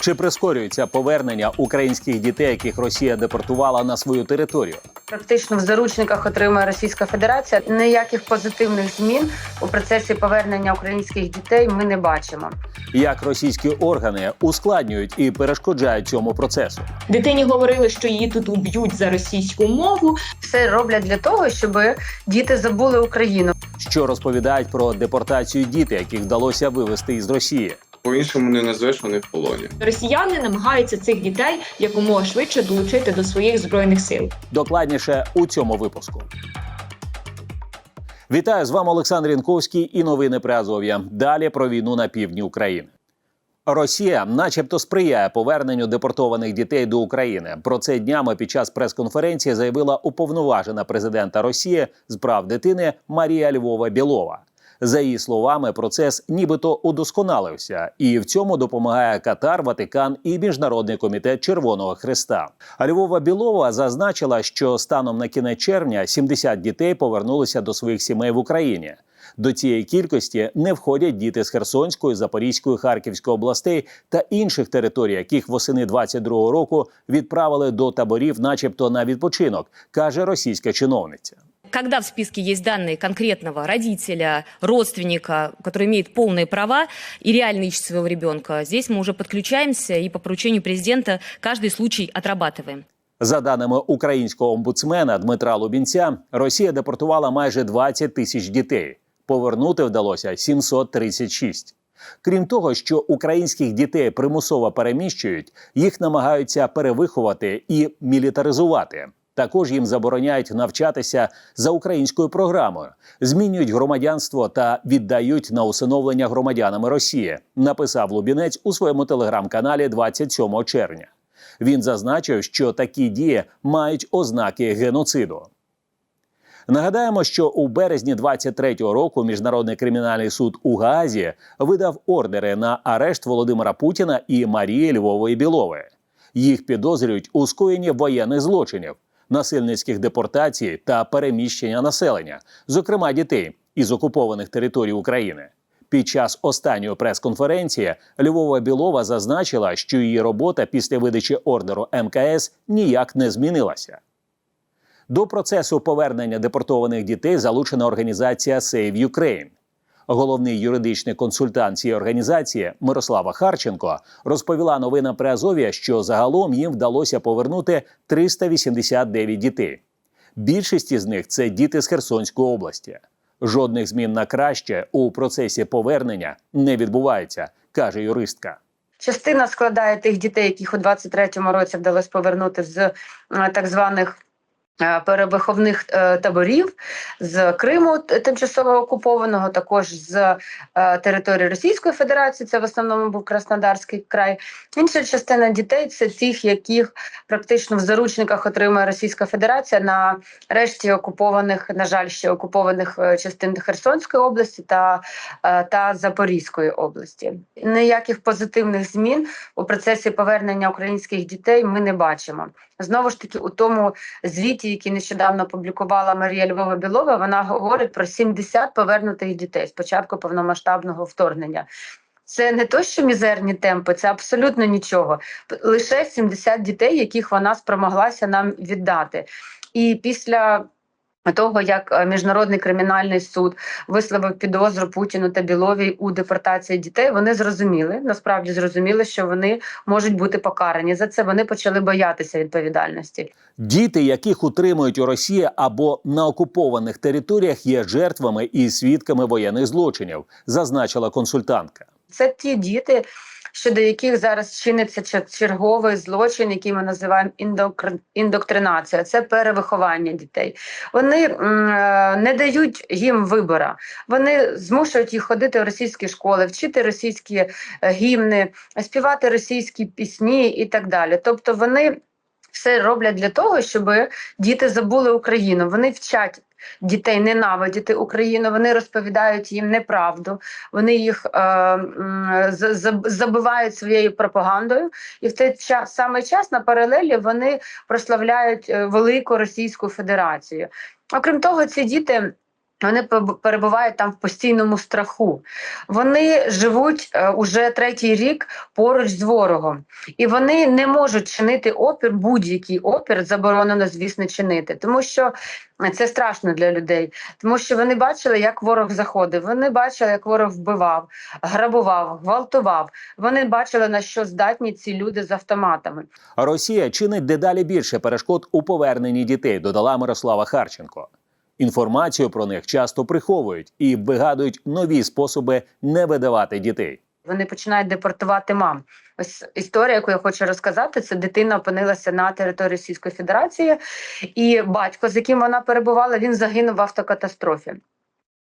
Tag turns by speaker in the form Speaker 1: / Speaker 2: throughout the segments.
Speaker 1: Чи прискорюється повернення українських дітей, яких Росія депортувала на свою територію?
Speaker 2: Практично в заручниках отримує Російська Федерація. Ніяких позитивних змін у процесі повернення українських дітей ми не бачимо.
Speaker 1: Як російські органи ускладнюють і перешкоджають цьому процесу?
Speaker 3: Дитині говорили, що її тут уб'ють за російську мову.
Speaker 2: Все роблять для того, щоб діти забули Україну.
Speaker 1: Що розповідають про депортацію дітей, яких вдалося вивезти із Росії?
Speaker 4: По-іншому не назвеш вони в полоні.
Speaker 3: Росіяни намагаються цих дітей якомога швидше долучити до своїх збройних сил.
Speaker 1: Докладніше у цьому випуску. Вітаю з вами Олександр Янковський і новини при Азов'я. Далі про війну на півдні України. Росія, начебто, сприяє поверненню депортованих дітей до України. Про це днями під час прес-конференції заявила уповноважена президента Росії з прав дитини Марія Львова Білова. За її словами, процес нібито удосконалився, і в цьому допомагає Катар, Ватикан і Міжнародний комітет Червоного Христа. Львова Білова зазначила, що станом на кінець червня 70 дітей повернулися до своїх сімей в Україні. До цієї кількості не входять діти з Херсонської, Запорізької, Харківської областей та інших територій, яких восени 22-го року відправили до таборів, начебто на відпочинок, каже російська чиновниця.
Speaker 5: Когда в списке есть данные конкретного родителя, родственника, который имеет полные права и реально ищет своего ребенка, здесь мы уже подключаемся и по поручению президента каждый случай отрабатываем.
Speaker 1: За даними українського омбудсмена Дмитра Лубінця, Росія депортувала майже 20 тисяч дітей. Повернути вдалося 736. Крім того, що українських дітей примусово переміщують, їх намагаються перевиховати і мілітаризувати. Також їм забороняють навчатися за українською програмою, змінюють громадянство та віддають на усиновлення громадянами Росії. Написав Лубінець у своєму телеграм-каналі 27 червня. Він зазначив, що такі дії мають ознаки геноциду. Нагадаємо, що у березні 23-го року міжнародний кримінальний суд у Гаазі видав ордери на арешт Володимира Путіна і Марії Львової Білової. Їх підозрюють у скоєнні воєнних злочинів, насильницьких депортацій та переміщення населення, зокрема дітей із окупованих територій України. Під час останньої прес-конференції Львова Білова зазначила, що її робота після видачі ордеру МКС ніяк не змінилася. До процесу повернення депортованих дітей залучена організація Save Ukraine. Головний юридичний консультант цієї організації Мирослава Харченко розповіла новинам при Азов'я, що загалом їм вдалося повернути 389 дітей. Більшість із них це діти з Херсонської області. Жодних змін на краще у процесі повернення не відбувається, каже юристка.
Speaker 2: Частина складає тих дітей, яких у 23-му році вдалося повернути з е, так званих. Е, Перевиховних е, таборів з Криму тимчасово окупованого, також з е, території Російської Федерації, це в основному був Краснодарський край. Інша частина дітей це тих, яких практично в заручниках отримує Російська Федерація на решті окупованих, на жаль, ще окупованих частин Херсонської області та, та Запорізької області. Ніяких позитивних змін у процесі повернення українських дітей ми не бачимо. Знову ж таки, у тому звіті, який нещодавно опублікувала Марія Львова Білова, вона говорить про 70 повернутих дітей з початку повномасштабного вторгнення. Це не то, що мізерні темпи, це абсолютно нічого. Лише 70 дітей, яких вона спромоглася нам віддати. І після того, як е, міжнародний кримінальний суд висловив підозру Путіну та Біловій у депортації дітей, вони зрозуміли, насправді зрозуміли, що вони можуть бути покарані за це. Вони почали боятися відповідальності.
Speaker 1: Діти, яких утримують у Росії або на окупованих територіях, є жертвами і свідками воєнних злочинів, зазначила консультантка.
Speaker 2: Це ті діти, щодо яких зараз чиниться черговий злочин, який ми називаємо індоктринація. Це перевиховання дітей. Вони е, не дають їм вибора. Вони змушують їх ходити в російські школи, вчити російські е, гімни, співати російські пісні і так далі. Тобто вони. Все роблять для того, щоб діти забули Україну. Вони вчать дітей ненавидіти Україну. Вони розповідають їм неправду. Вони їх е, забивають своєю пропагандою, і в той час саме час на паралелі вони прославляють е, велику Російську Федерацію. Окрім того, ці діти Вони перебувають там в постійному страху. Вони живуть е, уже третій рік поруч з ворогом, і вони не можуть чинити опір, будь-який опір заборонено, звісно, чинити, тому що це страшно для людей, тому що вони бачили, як ворог заходив. Вони бачили, як ворог вбивав, грабував, гвалтував. Вони бачили на що здатні ці люди з автоматами.
Speaker 1: Росія чинить дедалі більше перешкод у поверненні дітей, додала Мирослава Харченко. Інформацію про них часто приховують і вигадують нові способи не видавати дітей.
Speaker 2: Вони починають депортувати мам. Ось історія, яку я хочу розказати, це дитина опинилася на території Російської Федерації, і батько, з яким вона перебувала, він загинув в автокатастрофі.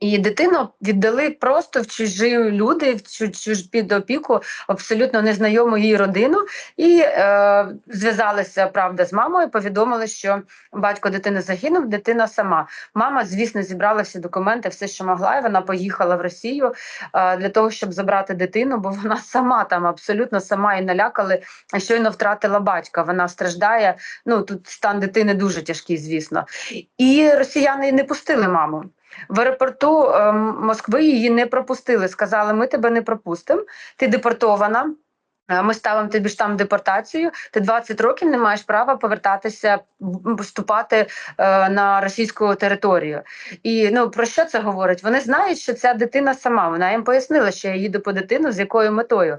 Speaker 2: І дитину віддали просто в чужі люди, в чуж під опіку абсолютно незнайому їй родину, і е, зв'язалися правда з мамою. Повідомили, що батько дитини загинув, дитина сама. Мама, звісно, зібрала всі документи, все, що могла, і вона поїхала в Росію е, для того, щоб забрати дитину, бо вона сама там абсолютно сама і налякали, щойно втратила батька. Вона страждає. Ну тут стан дитини дуже тяжкий, звісно. І росіяни не пустили маму. В аеропорту е, Москви її не пропустили. Сказали, ми тебе не пропустимо, ти депортована. е, Ми ставимо тобі штам депортацію. Ти 20 років не маєш права повертатися, вступати е, на російську територію. І ну про що це говорить? Вони знають, що ця дитина сама. Вона їм пояснила, що я їду по дитину з якою метою.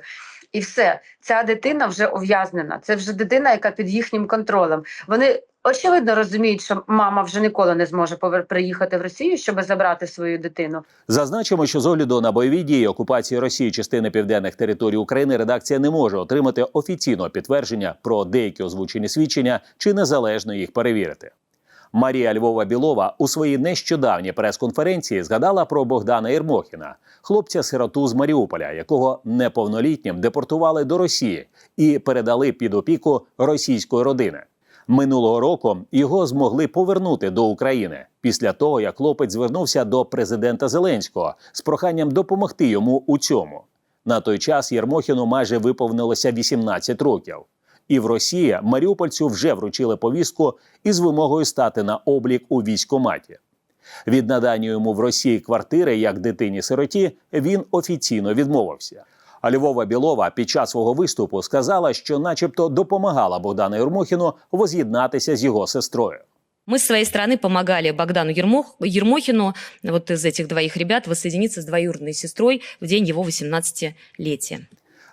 Speaker 2: І все, ця дитина вже ув'язнена. Це вже дитина, яка під їхнім контролем. Вони очевидно розуміють, що мама вже ніколи не зможе приїхати в Росію, щоб забрати свою дитину.
Speaker 1: Зазначимо, що з огляду на бойові дії окупації Росії частини південних територій України редакція не може отримати офіційного підтвердження про деякі озвучені свідчення чи незалежно їх перевірити. Марія Львова Білова у своїй нещодавній прес-конференції згадала про Богдана Єрмохіна, хлопця-сироту з Маріуполя, якого неповнолітнім депортували до Росії і передали під опіку російської родини. Минулого року його змогли повернути до України після того, як хлопець звернувся до президента Зеленського з проханням допомогти йому у цьому. На той час Єрмохіну майже виповнилося 18 років. І в Росії Маріупольцю вже вручили повістку із вимогою стати на облік у військкоматі. Від надання йому в Росії квартири як дитині-сироті він офіційно відмовився. А Львова Білова під час свого виступу сказала, що, начебто, допомагала Богдану Єрмохіну воз'єднатися з його сестрою.
Speaker 5: Мы с своей стороны помогали Богдану Ермох, Ермохину, вот из этих двоих ребят, воссоединиться с двоюродной сестрой в день его 18-летия.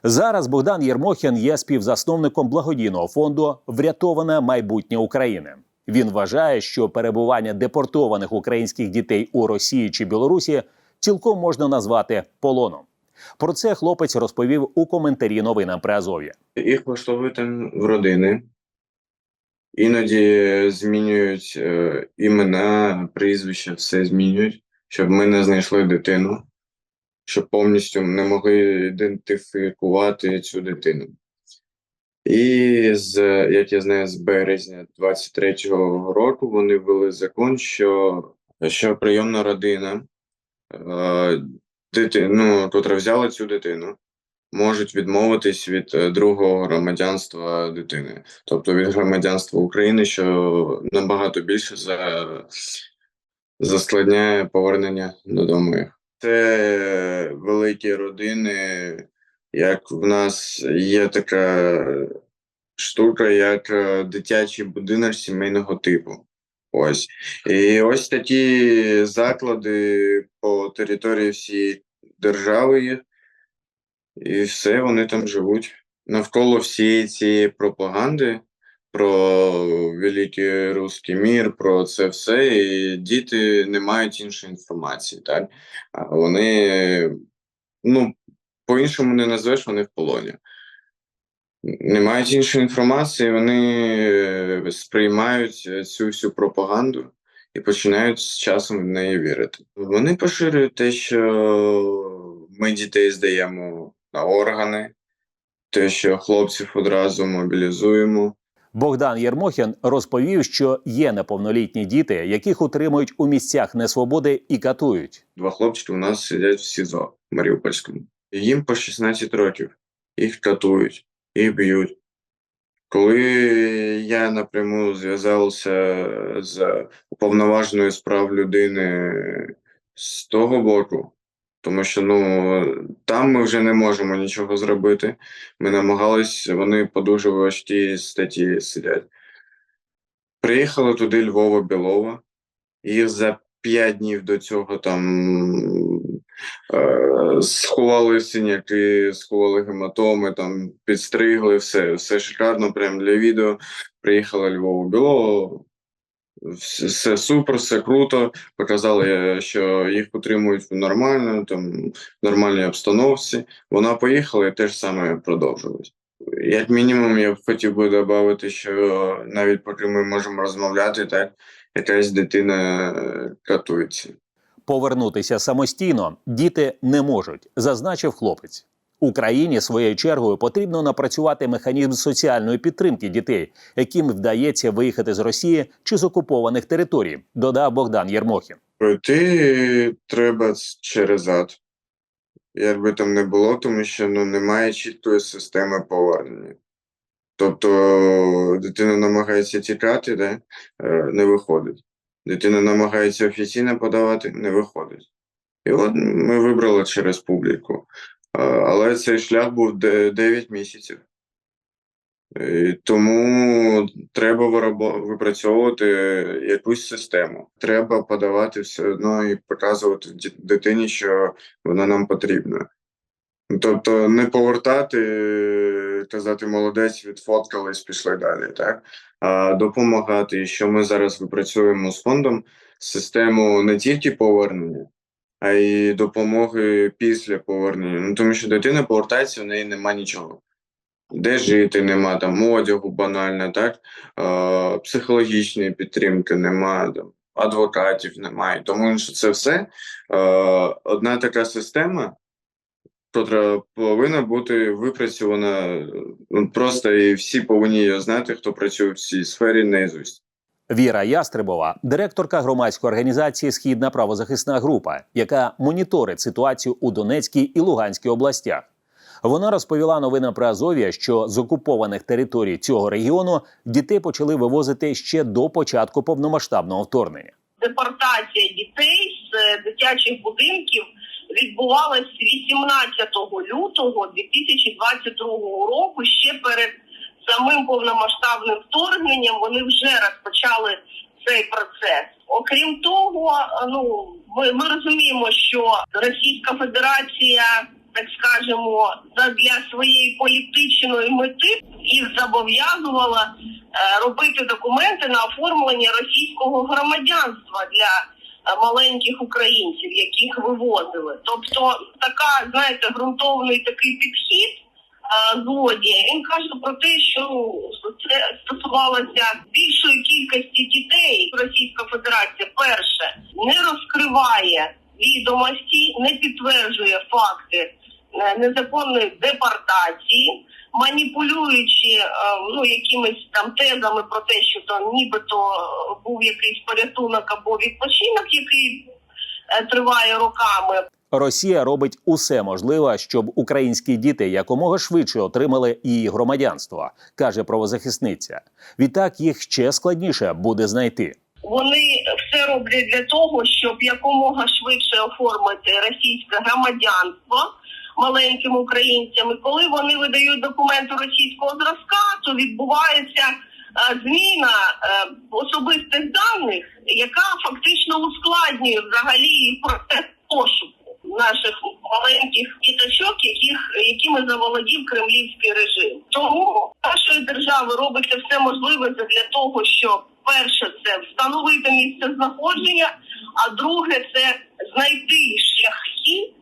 Speaker 1: Зараз Богдан Єрмохін є співзасновником благодійного фонду Врятоване майбутнє України. Він вважає, що перебування депортованих українських дітей у Росії чи Білорусі цілком можна назвати полоном. Про це хлопець розповів у коментарі новинам при Азов'я.
Speaker 4: Їх влаштовують там в родини. Іноді змінюють е, імена, прізвища, все змінюють, щоб ми не знайшли дитину, щоб повністю не могли ідентифікувати цю дитину. І з, як я знаю, з березня 23-го року вони ввели закон, що, що прийомна родина, е, дити, ну, котра взяла цю дитину, можуть відмовитись від е, другого громадянства дитини, тобто від громадянства України, що набагато більше за, заскладняє повернення додому. Це великі родини, як в нас є така штука, як е, дитячий будинок сімейного типу. Ось. І ось такі заклади по території всієї держави. І все, вони там живуть. Навколо всієї цієї пропаганди про великий русський мір, про це все, і діти не мають іншої інформації, так? Вони, ну, по-іншому не назвеш, вони в полоні. Не мають іншої інформації, вони е, сприймають е, цю всю пропаганду і починають з часом в неї вірити. Вони поширюють те, що ми дітей здаємо на органи, те, що хлопців одразу мобілізуємо.
Speaker 1: Богдан Єрмохін розповів, що є неповнолітні діти, яких утримують у місцях несвободи і катують.
Speaker 4: Два хлопчики у нас сидять в СІЗО в Маріупольському. Їм по 16 років. Їх катують, їх б'ють. Коли я напряму зв'язався з уповноваженою з прав людини з того боку. Тому що ну там ми вже не можемо нічого зробити. Ми намагались, вони по дуже важкій статті сидять. Приїхали туди Львова Білова, їх за п'ять днів до цього там е, сховали синяки, сховали гематоми, там підстригли, все, все шикарно, прям для відео. Приїхала Львова все, все супер, все круто. Показали, е, що їх утримують нормально, там, в нормальній обстановці. Вона поїхала і те ж саме продовжилось. Як мінімум, я б хотів би додати, що навіть поки ми можемо розмовляти, так якась дитина е, катується.
Speaker 1: Повернутися самостійно діти не можуть, зазначив хлопець. Україні своєю чергою потрібно напрацювати механізм соціальної підтримки дітей, яким вдається виїхати з Росії чи з окупованих територій, додав Богдан Єрмохін.
Speaker 4: Пройти треба через ад. Як би там не було, тому що ну, немає чіткої системи повернення. Тобто дитина намагається тікати, да? е, не виходить. Дитина намагається офіційно подавати, не виходить. І от ми вибрали через публіку. Але цей шлях був де- 9 місяців. І тому треба випрацьовувати якусь систему. Треба подавати все одно і показувати дитині, що вона нам потрібна. Тобто не повертати, казати молодець, відфоткались, пішли далі, так? А допомагати. І що ми зараз випрацюємо з фондом систему не тільки повернення, а й допомоги після повернення. Ну тому що дитина повертається, в неї нема нічого. Де жити нема, там одягу банально, так? Е, психологічної підтримки нема, там, адвокатів немає. Тому що це все е, одна така система, котра повинна бути випрацьована ну, просто і всі повинні її знати, хто працює в цій сфері наизусть.
Speaker 1: Віра Ястребова, директорка громадської організації Східна правозахисна група, яка моніторить ситуацію у Донецькій і Луганській областях. Вона розповіла новинам про Азов'я, що з окупованих територій цього регіону дітей почали вивозити ще до початку повномасштабного вторгнення.
Speaker 6: депортація дітей з е, дитячих будинків відбувалась 18 лютого 2022 року. Ще перед самим повномасштабним вторгненням вони вже розпочали цей процес. Окрім того, ну ми, ми розуміємо, що Російська Федерація, так скажемо, для своєї політичної мети їх зобов'язувала е, робити документи на оформлення російського громадянства для маленьких українців, яких вивозили. Тобто, така знаєте, ґрунтовний такий підхід е, злодія. Він каже про те, що це стосувалося більшої кількості дітей. Російська Федерація перше не розкриває відомості, не підтверджує факти е, незаконної депортації маніпулюючи е, ну якимись там тезами про те, що там нібито був якийсь порятунок або відпочинок, який е, триває роками.
Speaker 1: Росія робить усе можливе, щоб українські діти якомога швидше отримали її громадянство, каже правозахисниця. Відтак їх ще складніше буде знайти.
Speaker 6: Вони все роблять для того, щоб якомога швидше оформити російське громадянство маленьким українцям. І коли вони видають документи російського зразка, то відбувається е, зміна е, особистих даних, яка фактично ускладнює взагалі процес пошуку наших маленьких діточок, яких якими заволодів кремлівський режим. Тому нашої держави робиться все можливе для того, щоб перше це встановити місце знаходження, а друге це знайти шляхи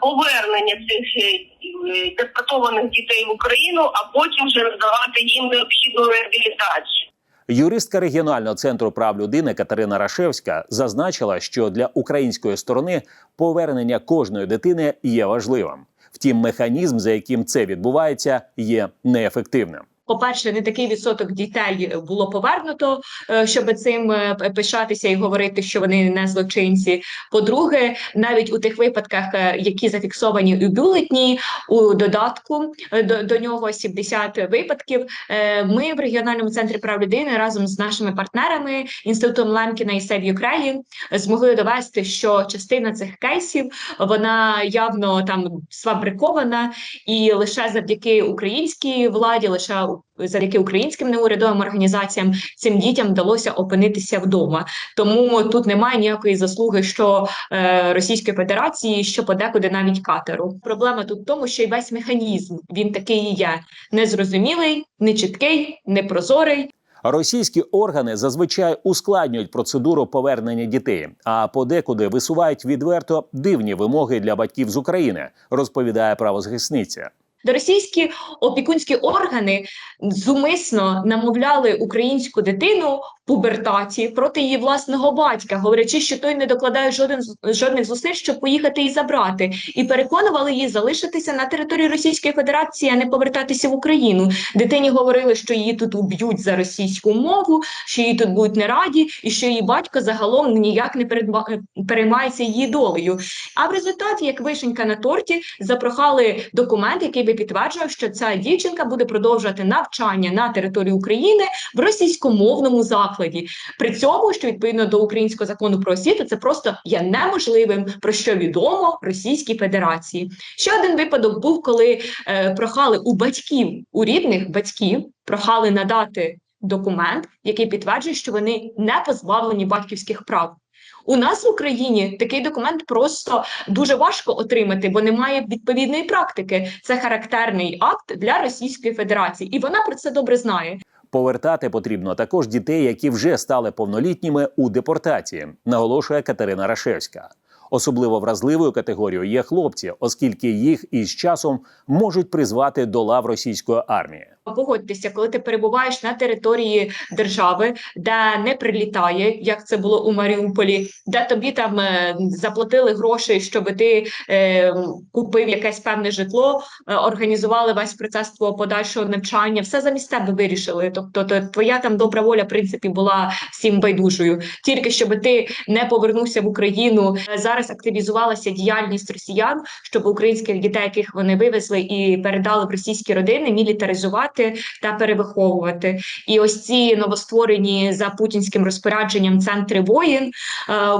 Speaker 6: повернення цих е, е, депортованих дітей в Україну, а потім вже надавати їм необхідну реабілітацію.
Speaker 1: Юристка регіонального центру прав людини Катерина Рашевська зазначила, що для української сторони повернення кожної дитини є важливим. Втім, механізм, за яким це відбувається, є неефективним.
Speaker 3: По-перше, не такий відсоток дітей було повернуто, е, щоб цим е, пишатися і говорити, що вони не злочинці. По-друге, навіть у тих випадках, е, які зафіксовані у бюлетні, у додатку до, до нього 70 випадків. Ми в регіональному центрі прав людини разом з нашими партнерами інститутом Лемкіна і Save Ukraine змогли довести, що частина цих кейсів вона явно там сфабрикована, і лише завдяки українській владі, лише завдяки українським неурядовим організаціям цим дітям вдалося опинитися вдома. Тому тут немає ніякої заслуги, що е, Російської Федерації, що подекуди навіть катеру. Проблема тут в тому, що й весь механізм він такий і є незрозумілий, нечіткий, непрозорий.
Speaker 1: Російські органи зазвичай ускладнюють процедуру повернення дітей, а подекуди висувають відверто дивні вимоги для батьків з України, розповідає правозахисниця.
Speaker 3: Російські опікунські органи зумисно намовляли українську дитину пубертаті проти її власного батька, говорячи, що той не докладає жоден жодних зусиль, щоб поїхати і забрати, і переконували її залишитися на території Російської Федерації, а не повертатися в Україну. Дитині говорили, що її тут уб'ють за російську мову, що її тут будуть не раді, і що її батько загалом ніяк не передба- переймається її долею. А в результаті, як вишенька на торті, запрохали документ, який би підтверджував, що ця дівчинка буде продовжувати навчання на території України в російськомовному закладі. При цьому, що відповідно до українського закону про освіту, це просто є неможливим, про що відомо Російській Федерації. Ще один випадок був, коли е, прохали у батьків, у рідних батьків, прохали надати документ, який підтверджує, що вони не позбавлені батьківських прав. У нас в Україні такий документ просто дуже важко отримати, бо немає відповідної практики. Це характерний акт для Російської Федерації, і вона про це добре знає.
Speaker 1: Повертати потрібно також дітей, які вже стали повнолітніми у депортації, наголошує Катерина Рашевська. Особливо вразливою категорією є хлопці, оскільки їх із часом можуть призвати до лав російської армії.
Speaker 3: Погодьтеся, коли ти перебуваєш на території держави, де не прилітає, як це було у Маріуполі, де тобі там е, заплатили гроші, щоб ти е, купив якесь певне житло, е, організували весь процес твого подальшого навчання, все замість тебе вирішили. Тобто, то, твоя там добра воля, в принципі, була всім байдужою. Тільки щоб ти не повернувся в Україну. Зараз активізувалася діяльність росіян, щоб українських дітей, яких вони вивезли і передали в російські родини, мілітаризувати та перевиховувати. І ось ці новостворені за путінським розпорядженням центри воїн, е,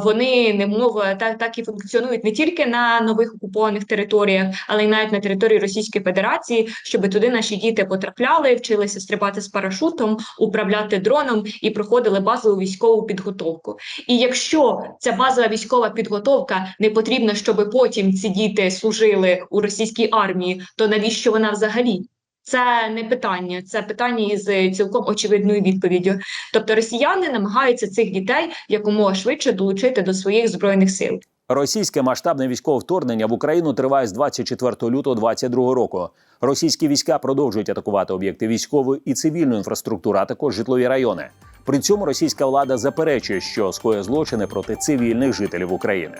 Speaker 3: вони немов так, так і функціонують не тільки на нових окупованих територіях, але й навіть на території Російської Федерації, щоб туди наші діти потрапляли, вчилися стрибати з парашутом, управляти дроном і проходили базову військову підготовку. І якщо ця базова військова підготовка не потрібна, щоб потім ці діти служили у російській армії, то навіщо вона взагалі? Це не питання, це питання із цілком очевидною відповіддю. Тобто росіяни намагаються цих дітей якомога швидше долучити до своїх збройних сил.
Speaker 1: Російське масштабне військове вторгнення в Україну триває з 24 лютого 2022 року. Російські війська продовжують атакувати об'єкти військової і цивільної інфраструктури, а також житлові райони. При цьому російська влада заперечує, що скоє злочини проти цивільних жителів України.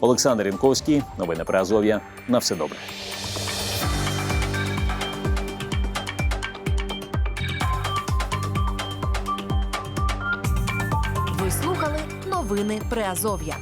Speaker 1: Олександр Інковський, новини про Азов'я. На все добре.
Speaker 7: Новини Приазов'я.